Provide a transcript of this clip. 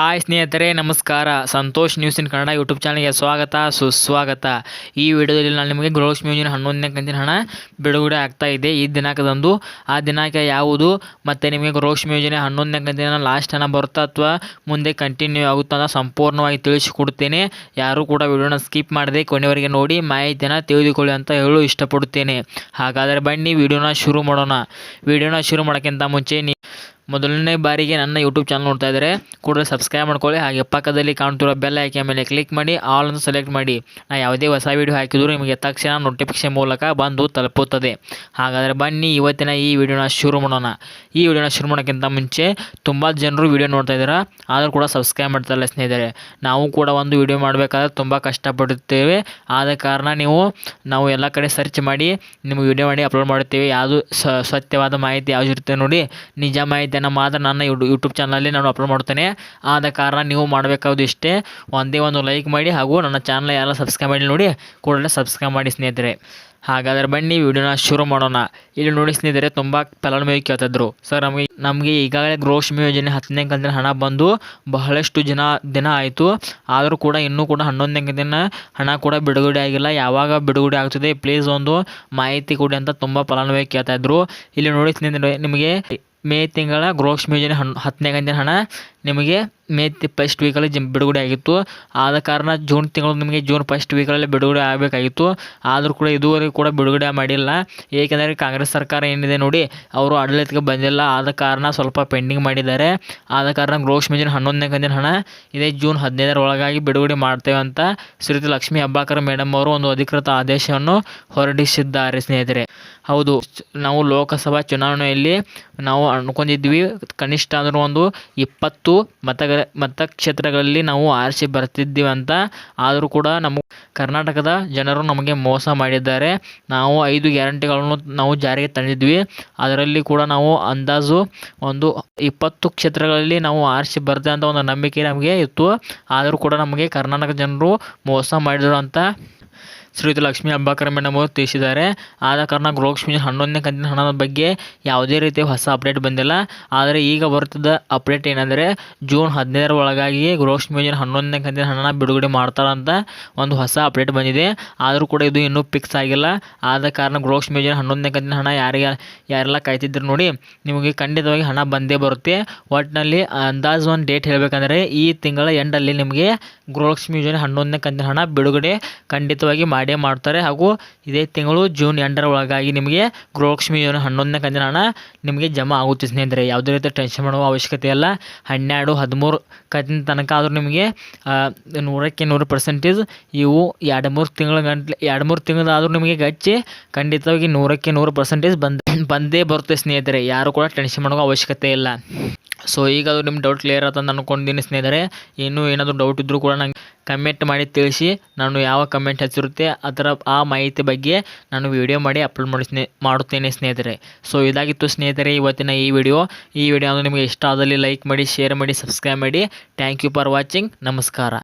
Hi ಸ್ನೇಹಿತರೆ, ನಮಸ್ಕಾರ. Santosh news in Kannada YouTube ಚಾನಲ್ಗೆ ಸ್ವಾಗತ, ಸುಸ್ವಾಗತ. ಈ ವಿಡಿಯೋದಲ್ಲಿ ನಾನು ನಿಮಗೆ ಗೃಹಲಕ್ಷ್ಮಿ ಯೋಜನೆ ಹನ್ನೊಂದನೇ ಕಂತಿನ ಹಣ ಬಿಡುಗಡೆ ಆಗ್ತಾ ಇದೆ. ಈ ದಿನಾಂಕದಂದು ಆ ದಿನಾಂಕ ಯಾವುದು ಮತ್ತು ನಿಮಗೆ ಗೃಹಲಕ್ಷ್ಮಿ ಯೋಜನೆ ಹನ್ನೊಂದನೇ ಕಂತಿನ ಲಾಸ್ಟ್ ಹಣ ಬರುತ್ತಾ ಅಥವಾ ಮುಂದೆ ಕಂಟಿನ್ಯೂ ಆಗುತ್ತಾ ಅಂತ ಸಂಪೂರ್ಣವಾಗಿ ತಿಳಿಸಿಕೊಡುತ್ತೇನೆ ಯಾರೂ ಕೂಡ ವಿಡಿಯೋನ ಸ್ಕಿಪ್ ಮಾಡದೆ ಕೊನೆಯವರೆಗೆ ನೋಡಿ ಮಾಹಿತಿಯನ್ನು ತಿಳಿದುಕೊಳ್ಳಿ ಅಂತ ಹೇಳಲು ಇಷ್ಟಪಡುತ್ತೇನೆ. ಹಾಗಾದರೆ ಬನ್ನಿ ವಿಡಿಯೋನ ಶುರು ಮಾಡೋಣ. ವಿಡಿಯೋನ ಶುರು ಮಾಡೋಕ್ಕಿಂತ ಮುಂಚೆ ನೀ ಮೊದಲನೇ ಬಾರಿಗೆ ನನ್ನ ಯೂಟ್ಯೂಬ್ ಚಾನಲ್ ನೋಡ್ತಾ ಇದ್ದರೆ ಕೂಡಲೇ ಸಬ್ಸ್ಕ್ರೈಬ್ ಮಾಡ್ಕೊಳ್ಳಿ. ಹಾಗೆ ಪಕ್ಕದಲ್ಲಿ ಕಾಣ್ತಿರೋ ಬೆಲ್ ಆಯ್ಕೆ ಮೇಲೆ ಕ್ಲಿಕ್ ಮಾಡಿ ಆಲ್ ಅಂತ ಸೆಲೆಕ್ಟ್ ಮಾಡಿ. ನಾ ಯಾವುದೇ ಹೊಸ ವೀಡಿಯೋ ಹಾಕಿದರೂ ನಿಮಗೆ ತಕ್ಷಣ ನೋಟಿಫಿಕೇಶನ್ ಮೂಲಕ ಬಂದು ತಲುಪುತ್ತದೆ. ಹಾಗಾದರೆ ಬನ್ನಿ, ಇವತ್ತಿನ ಈ ವಿಡಿಯೋನ ಶುರು ಮಾಡೋಣ. ಈ ವಿಡಿಯೋನ ಶುರು ಮಾಡೋಕ್ಕಿಂತ ಮುಂಚೆ ತುಂಬ ಜನರು ವಿಡಿಯೋ ನೋಡ್ತಾ ಇದ್ದಾರೆ? ಆದರೂ ಕೂಡ ಸಬ್ಸ್ಕ್ರೈಬ್ ಮಾಡ್ತಾರಲ್ಲ ಸ್ನೇಹಿತರೆ. ನಾವು ಕೂಡ ಒಂದು ವಿಡಿಯೋ ಮಾಡಬೇಕಾದ್ರೆ ತುಂಬ ಕಷ್ಟಪಡುತ್ತೇವೆ. ಆದ ಕಾರಣ ನೀವು, ನಾವು ಎಲ್ಲ ಕಡೆ ಸರ್ಚ್ ಮಾಡಿ, ನಿಮಗೆ ವಿಡಿಯೋ ಮಾಡಿ ಅಪ್ಲೋಡ್ ಮಾಡುತ್ತೇವೆ. ಯಾವುದು ಸತ್ಯವಾದ ಮಾಹಿತಿ ಯಾವ್ದು ಇರುತ್ತೆ ನೋಡಿ, ನಿಜ ಮಾಹಿತಿಯನ್ನು ಮಾತ್ರ ನನ್ನ ಯೂಟ್ಯೂಬ್ ಚಾನಲಲ್ಲಿ ನಾನು ಅಪ್ಲೋಡ್ ಮಾಡ್ತೇನೆ. ಆದ ಕಾರಣ ನೀವು ಮಾಡಬೇಕಾದ್ದು ಇಷ್ಟೇ. ಒಂದೇ ಒಂದು ಲೈಕ್ ಮಾಡಿ ಹಾಗೂ ನನ್ನ ಚಾನಲ್ ಎಲ್ಲ ಸಬ್ಸ್ಕ್ರೈಬ್ ಮಾಡಿ ನೋಡಿ, ಕೂಡಲೇ ಸಬ್ಸ್ಕ್ರೈಬ್ ಮಾಡಿ ಸ್ನೇಹಿತರೆ. ಹಾಗಾದರೆ ಬನ್ನಿ, ವಿಡಿಯೋನ ಶುರು ಮಾಡೋಣ. ಇಲ್ಲಿ ನೋಡಿ ಸ್ನೇಹಿತರೆ, ತುಂಬ ಫಲಾನುಭವಿ ಕೇಳ್ತಿದ್ರು. ಸರ್ ನಮಗೆ ನಮಗೆ ಈಗಾಗಲೇ ಗೃಹಲಕ್ಷ್ಮಿ ಯೋಜನೆ ಹತ್ತನೇ ಕಂತಿನ ಹಣ ಬಂದು ಬಹಳಷ್ಟು ಜನ ದಿನ ಆಯಿತು. ಆದರೂ ಕೂಡ ಇನ್ನೂ ಕೂಡ ಹನ್ನೊಂದನೇ ಕಂತಿನ ಹಣ ಕೂಡ ಬಿಡುಗಡೆ ಆಗಿಲ್ಲ. ಯಾವಾಗ ಬಿಡುಗಡೆ ಆಗ್ತದೆ ಪ್ಲೀಸ್ ಒಂದು ಮಾಹಿತಿ ಕೊಡಿ ಅಂತ ತುಂಬ ಫಲಾನುಭವಿ ಕೇಳ್ತಾಯಿದ್ರು ಇಲ್ಲಿ ನೋಡಿ ಸ್ನೇಹಿತರೆ, ನಿಮಗೆ ಮೇ ತಿಂಗಳ ಗೃಹಲಕ್ಷ್ಮಿ ಯೋಜನೆ ಹನ್ ಹತ್ತನೇ ಕಂತಿನ ಹಣ ನಿಮಗೆ ಮೇ ಫಸ್ಟ್ ವೀಕಲ್ಲಿ ಜಿಮ್ ಬಿಡುಗಡೆ ಆಗಿತ್ತು. ಆದ ಕಾರಣ ಜೂನ್ ತಿಂಗಳು ನಿಮಗೆ ಜೂನ್ ಫಸ್ಟ್ ವೀಕಲ್ಲಿ ಬಿಡುಗಡೆ ಆಗಬೇಕಾಗಿತ್ತು. ಆದರೂ ಕೂಡ ಇದುವರೆಗೂ ಕೂಡ ಬಿಡುಗಡೆ ಮಾಡಿಲ್ಲ. ಏಕೆಂದರೆ ಕಾಂಗ್ರೆಸ್ ಸರ್ಕಾರ ಏನಿದೆ ನೋಡಿ, ಅವರು ಆಡಳಿತಕ್ಕೆ ಬಂದಿಲ್ಲ. ಆದ ಕಾರಣ ಸ್ವಲ್ಪ ಪೆಂಡಿಂಗ್ ಮಾಡಿದ್ದಾರೆ. ಆದ ಕಾರಣ ಗೃಹಲಕ್ಷ್ಮಿ ಮೇಜಿನ ಹನ್ನೊಂದನೇ ಕಂದಿನ ಹಣ ಇದೇ ಜೂನ್ ಹದಿನೈದರ ಒಳಗಾಗಿ ಬಿಡುಗಡೆ ಮಾಡ್ತೇವೆ ಅಂತ ಶ್ರೀತಿ ಲಕ್ಷ್ಮೀ ಹೆಬ್ಬಾಳ್ಕರ್ ಮೇಡಮ್ ಅವರು ಒಂದು ಅಧಿಕೃತ ಆದೇಶವನ್ನು ಹೊರಡಿಸಿದ್ದಾರೆ, ಸ್ನೇಹಿತರೆ. ಹೌದು, ನಾವು ಲೋಕಸಭಾ ಚುನಾವಣೆಯಲ್ಲಿ ನಾವು ಅನ್ಕೊಂಡಿದ್ವಿ, ಕನಿಷ್ಠ ಅಂದರೂ ಒಂದು ಇಪ್ಪತ್ತು ಮತಗಳ ಮತಕ್ಷೇತ್ರಗಳಲ್ಲಿ ನಾವು ಆರಿಸಿ ಅಂತ ಆದರೂ ಕೂಡ ನಮ್ಮ ಕರ್ನಾಟಕದ ಜನರು ನಮಗೆ ಮೋಸ ಮಾಡಿದ್ದಾರೆ. ನಾವು ಐದು ಗ್ಯಾರಂಟಿಗಳನ್ನು ನಾವು ಜಾರಿಗೆ ತಂದಿದ್ವಿ. ಅದರಲ್ಲಿ ಕೂಡ ನಾವು ಅಂದಾಜು ಒಂದು ಇಪ್ಪತ್ತು ಕ್ಷೇತ್ರಗಳಲ್ಲಿ ನಾವು ಆರಿಸಿ ಬರ್ತೇವೆ ಅಂತ ಒಂದು ನಂಬಿಕೆ ನಮಗೆ ಇತ್ತು. ಆದರೂ ಕೂಡ ನಮಗೆ ಕರ್ನಾಟಕ ಜನರು ಮೋಸ ಮಾಡಿದರು ಅಂತ ಶ್ರೀಯುತ ಲಕ್ಷ್ಮೀ ಹೆಬ್ಬಾಳ್ಕರ್ ಮೇಡಮ್ ಅವರು ತಿಳಿಸಿದ್ದಾರೆ. ಆದ ಕಾರಣ ಗೃಹಲಕ್ಷ್ಮಿ ಹನ್ನೊಂದನೇ ಕಂತಿನ ಹಣದ ಬಗ್ಗೆ ಯಾವುದೇ ರೀತಿಯ ಹೊಸ ಅಪ್ಡೇಟ್ ಬಂದಿಲ್ಲ. ಆದರೆ ಈಗ ಬರ್ತದ ಅಪ್ಡೇಟ್ ಏನಂದರೆ, ಜೂನ್ ಹದಿನೈದರ ಒಳಗಾಗಿ ಗೃಹಲಕ್ಷ್ಮಿ ಯೋಜನೆ ಹನ್ನೊಂದನೇ ಕಂತಿನ ಹಣನ ಬಿಡುಗಡೆ ಮಾಡ್ತಾರಂತ ಒಂದು ಹೊಸ ಅಪ್ಡೇಟ್ ಬಂದಿದೆ. ಆದರೂ ಕೂಡ ಇದು ಇನ್ನೂ ಫಿಕ್ಸ್ ಆಗಿಲ್ಲ. ಆದ ಕಾರಣ ಗೃಹಲಕ್ಷ್ಮಿ ಯೋಜನೆ ಹನ್ನೊಂದನೇ ಕಂತಿನ ಹಣ ಯಾರಿಗೆ, ಯಾರೆಲ್ಲ ಕಾಯ್ತಿದ್ರು ನೋಡಿ, ನಿಮಗೆ ಖಂಡಿತವಾಗಿ ಹಣ ಬಂದೇ ಬರುತ್ತೆ. ಒಟ್ಟಿನಲ್ಲಿ ಅಂದಾಜು ಒಂದು ಡೇಟ್ ಹೇಳಬೇಕಂದ್ರೆ, ಈ ತಿಂಗಳ ಎಂಡಲ್ಲಿ ನಿಮಗೆ ಗೃಹಲಕ್ಷ್ಮಿ ಯೋಜನೆ ಹನ್ನೊಂದನೇ ಕಂತಿನ ಹಣ ಬಿಡುಗಡೆ ಖಂಡಿತವಾಗಿ ಮಾಡೇ ಮಾಡ್ತಾರೆ. ಹಾಗೂ ಇದೇ ತಿಂಗಳು ಜೂನ್ ಎಂಟರ ಒಳಗಾಗಿ ನಿಮಗೆ ಗೃಹಲಕ್ಷ್ಮಿ ಯೋಜನೆ ಹನ್ನೊಂದನೇ ಕಂತಿನ ಹಣ ನಿಮಗೆ ಜಮಾ ಆಗುತ್ತೆ ಸ್ನೇಹಿತರೆ. ಯಾವುದೇ ರೀತಿ ಟೆನ್ಷನ್ ಮಾಡುವ ಅವಶ್ಯಕತೆ ಇಲ್ಲ. ಹನ್ನೆರಡು, ಹದಿಮೂರು ಕಂತಿನ ತನಕ ಆದರೂ ನಿಮಗೆ ನೂರಕ್ಕೆ ನೂರು ಪರ್ಸೆಂಟೇಜ್ ಇವು ಎರಡು ಮೂರು ತಿಂಗಳ ಗಂಟ್ಲೆ, ಎರಡು ಮೂರು ತಿಂಗಳಾದರೂ ನಿಮಗೆ ಗಚ್ಚಿ ಖಂಡಿತವಾಗಿ ನೂರಕ್ಕೆ ನೂರು ಪರ್ಸೆಂಟೇಜ್ ಬಂದ, ಬಂದೇ ಬರುತ್ತೆ ಸ್ನೇಹಿತರೆ. ಯಾರು ಕೂಡ ಟೆನ್ಷನ್ ಮಾಡುವ ಅವಶ್ಯಕತೆ ಇಲ್ಲ. ಸೊ ಈಗ ಅದು ನಿಮ್ಮ ಡೌಟ್ ಕ್ಲಿಯರ್ ಆಯ್ತು ಅಂತ ಅನ್ಕೊಂಡಿದ್ದೀನಿ ಸ್ನೇಹಿತರೆ. ಇನ್ನೂ ಏನಾದರೂ ಡೌಟ್ ಇದ್ದರೂ ಕೂಡ ನಂಗೆ ಕಮೆಂಟ್ ಮಾಡಿ ತಿಳಿಸಿ. ನಾನು ಯಾವ ಕಮೆಂಟ್ ಹಚ್ಚಿರುತ್ತೆ ಅದರ ಆ ಮಾಹಿತಿ ಬಗ್ಗೆ ನಾನು ವಿಡಿಯೋ ಮಾಡಿ ಅಪ್ಲೋಡ್ ಮಾಡಿ ಮಾಡುತ್ತೇನೆ ಸ್ನೇಹಿತರೆ. ಸೊ ಇದಾಗಿತ್ತು ಸ್ನೇಹಿತರೆ ಇವತ್ತಿನ ಈ ವಿಡಿಯೋ ಈ ವಿಡಿಯೋ ನಿಮಗೆ ಇಷ್ಟ ಆದಲ್ಲಿ ಲೈಕ್ ಮಾಡಿ ಶೇರ್ ಮಾಡಿ ಸಬ್ಸ್ಕ್ರೈಬ್ ಮಾಡಿ. ಥ್ಯಾಂಕ್ ಯು ಫಾರ್ ವಾಚಿಂಗ್ ನಮಸ್ಕಾರ.